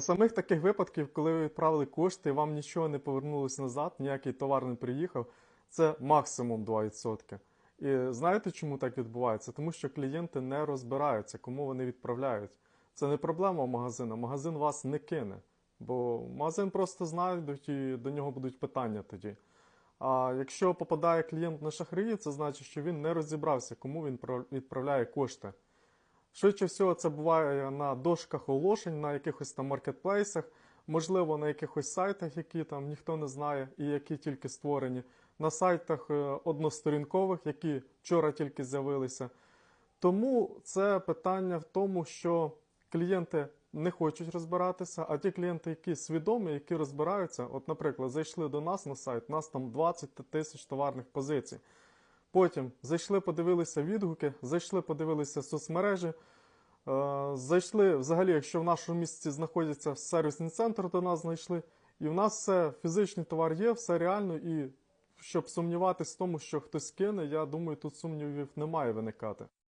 Самих таких випадків, коли ви відправили кошти і вам нічого не повернулося назад, ніякий товар не приїхав, це максимум 2%. І знаєте, чому так відбувається? Тому що клієнти не розбираються, кому вони відправляють. Це не проблема магазину. Магазин вас не кине, бо магазин просто знайдуть і до нього будуть питання тоді. А якщо попадає клієнт на шахраї, це значить, що він не розібрався, кому він відправляє кошти. Швидше всього, це буває на дошках оголошень, на якихось там маркетплейсах, можливо, на якихось сайтах, які там ніхто не знає і які тільки створені, на сайтах е, односторінкових, які вчора тільки з'явилися. Тому це питання в тому, що клієнти не хочуть розбиратися, а ті клієнти, які свідомі, які розбираються, от, наприклад, зайшли до нас на сайт, у нас там 20 тисяч товарних позицій. Потім зайшли, подивилися відгуки, зайшли, подивилися соцмережі. е, Зайшли, взагалі, якщо в нашому місці знаходиться сервісний центр, до нас знайшли. І в нас все, фізичний товар є, все реально. І щоб сумніватись в тому, що хтось кине, я думаю, тут сумнівів не має виникати.